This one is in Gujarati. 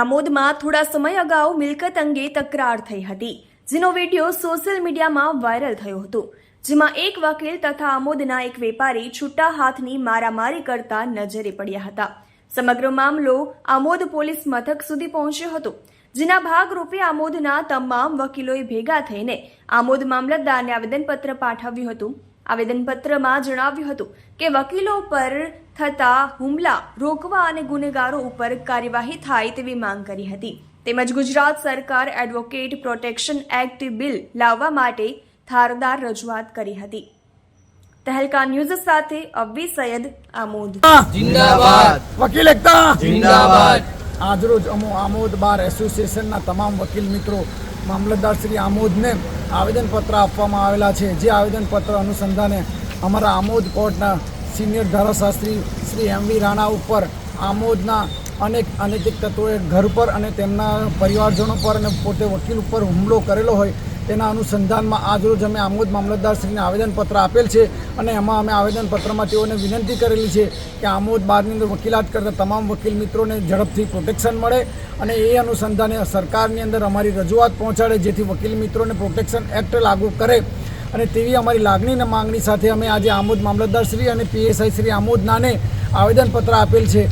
આમોદમાં થોડા સમય અગાઉ મિલકત અંગે તકરાર થઈ હતી, જેનો વીડિયો સોશિયલ મીડિયામાં વાયરલ થયો હતો, જેમાં એક વકીલ તથા આમોદના એક વેપારી છૂટા હાથની મારામારી કરતા નજરે પડ્યા હતા. સમગ્ર મામલો આમોદ પોલીસ મથક સુધી પહોંચ્યો હતો, જેના ભાગરૂપે આમોદના તમામ વકીલોએ ભેગા થઈને આમોદ મામલતદારને આવેદનપત્ર પાઠવ્યું હતું. આવેદનપત્રમાં જણાવ્યું હતું કે વકીલો પર થતા હુમલા રોકવા અને ગુનેગારો ઉપર કાર્યવાહી થાય તેવી માંગ કરી હતી. તેમજ ગુજરાત સરકાર એડવોકેટ પ્રોટેક્શન એક્ટ બિલ લાવવા માટે ધારદાર રજૂઆત કરી હતી. તહેલકા ન્યૂઝ સાથે અબ્બી સૈયદ આમોદ. જિંદાબાદ. વકીલ એકતા. જિંદાબાદ. આજરોજ અમો આમોદ બાર એસોસિએશનના તમામ વકીલ મિત્રો મામલતદાર શ્રી આમોદને આવેદનપત્ર આપવામાં આવેલા છે. જે આવેદનપત્ર અનુસંધાને અમારા આમોદ કોર્ટના સિનિયર ધારાશાસ્ત્રી શ્રી એમ વી રાણા ઉપર આમોદના અનેક અનૈતિક તત્વોએ ઘર પર અને તેમના પરિવારજનો પર અને પોતે વકીલ ઉપર હુમલો કરેલો હોય તેના અનુસંધાનમાં આજરોજ અમે આમોદ મામલતદારશ્રીને આવેદનપત્ર આપેલ છે અને એમાં અમે આવેદનપત્રમાં તેઓને વિનંતી કરેલી છે કે આમોદ બારની અંદર વકીલાત કરતા તમામ વકીલ મિત્રોને ઝડપથી પ્રોટેક્શન મળે અને એ અનુસંધાને સરકારની અંદર અમારી રજૂઆત પહોંચાડે જેથી વકીલ મિત્રોને પ્રોટેક્શન એક્ટ લાગુ કરે. અને તેવી અમારી લાગણી અને માંગણી સાથે અમે આજે આમોદ મામલતદાર શ્રી અને પીએસઆઈ શ્રી આમોદનાને આવેદનપત્ર આપેલ છે.